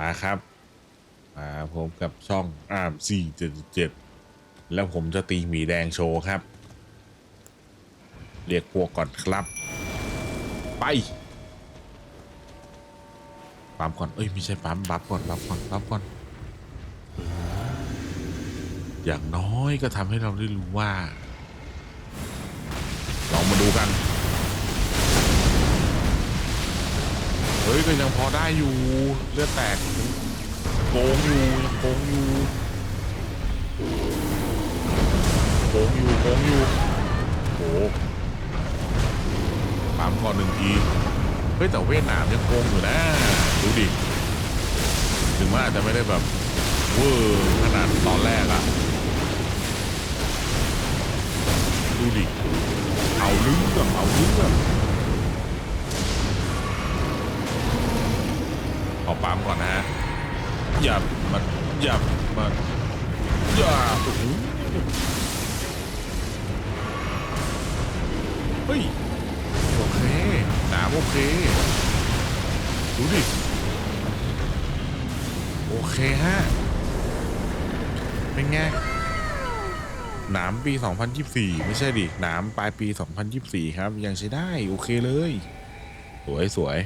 มาครับ มาพบกับช่องอาร์มสี่เจ็ดเจ็ดแล้วผมจะตีหมีแดงโชว์ครับ เรียกพวกก่อนครับ ไปปั๊มก่อน เอ้ยไม่ใช่ปั๊มบัฟก่อนบัฟก่อนบัฟก่อน อย่างน้อยก็ทำให้เราได้รู้ว่า ลองมาดูกัน ยก็ยังพอได้อยู่เลือดแตกโกงอยู่ยังโกงอยู่โกงอยู่โกงอยู่โอ้ปั๊มก่อนหนึ่งทีเฮ้ยแต่เวทหนามยังโกงอยู่นะดูดิถึงว่าจจะไม่ได้แบบเวอร์ขนาดตอนแรกอะดูดิเอาเรื่องเอาเรื่อง อปั๊มก่อนนะฮะอย่ามาอย่ามาอย่าโอ้โหเฮ้ยโอเคหนามโอเค ดูดิ โอเคฮะ เป็นไงหนามปี 2024 ไม่ใช่ดิหนามปลายปี 2024 ครับ ยังใช้ได้ โอเคเลย สวยสวย